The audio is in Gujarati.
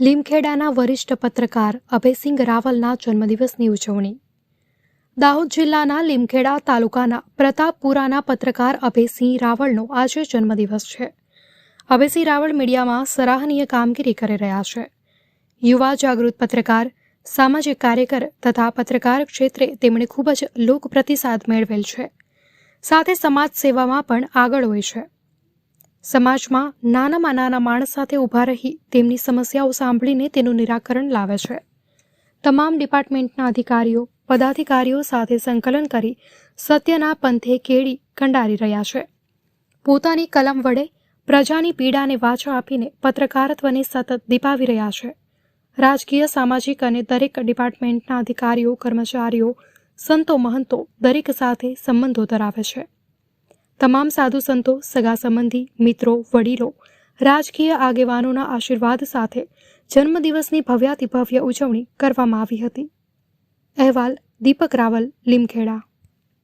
લીમખેડાના વરિષ્ઠ પત્રકાર અભયસિંહ રાવલના જન્મદિવસની ઉજવણી. દાહોદ જિલ્લાના લીમખેડા તાલુકાના પ્રતાપપુરાના પત્રકાર અભયસિંહ રાવળનો આજે જન્મદિવસ છે. અભયસિંહ રાવળ મીડિયામાં સરાહનીય કામગીરી કરી રહ્યા છે. યુવા જાગૃત પત્રકાર, સામાજિક કાર્યકર તથા પત્રકાર ક્ષેત્રે તેમણે ખૂબ જ લોક પ્રતિસાદ મેળવેલ છે. સાથે સમાજ સેવામાં પણ આગળ હોય છે. સમાજમાં નાનામાં નાના માણસ સાથે ઊભા રહી તેમની સમસ્યાઓ સાંભળીને તેનું નિરાકરણ લાવે છે. તમામ ડિપાર્ટમેન્ટના અધિકારીઓ, પદાધિકારીઓ સાથે સંકલન કરી સત્યના પંથે કેળી કંડારી રહ્યા છે. પોતાની કલમ વડે પ્રજાની પીડાને વાચા આપીને પત્રકારત્વને સતત દીપાવી રહ્યા છે. રાજકીય, સામાજિક અને દરેક ડિપાર્ટમેન્ટના અધિકારીઓ, કર્મચારીઓ, સંતો મહંતો દરેક સાથે સંબંધો ધરાવે છે. તમામ સાધુ સંતો, સગા સંબંધી, મિત્રો, વડીલો, રાજકીય આગેવાનોના આશીર્વાદ સાથે જન્મદિવસની ભવ્યાતિભવ્ય ઉજવણી કરવામાં આવી હતી. અહેવાલ દીપક રાવલ, લીમખેડા.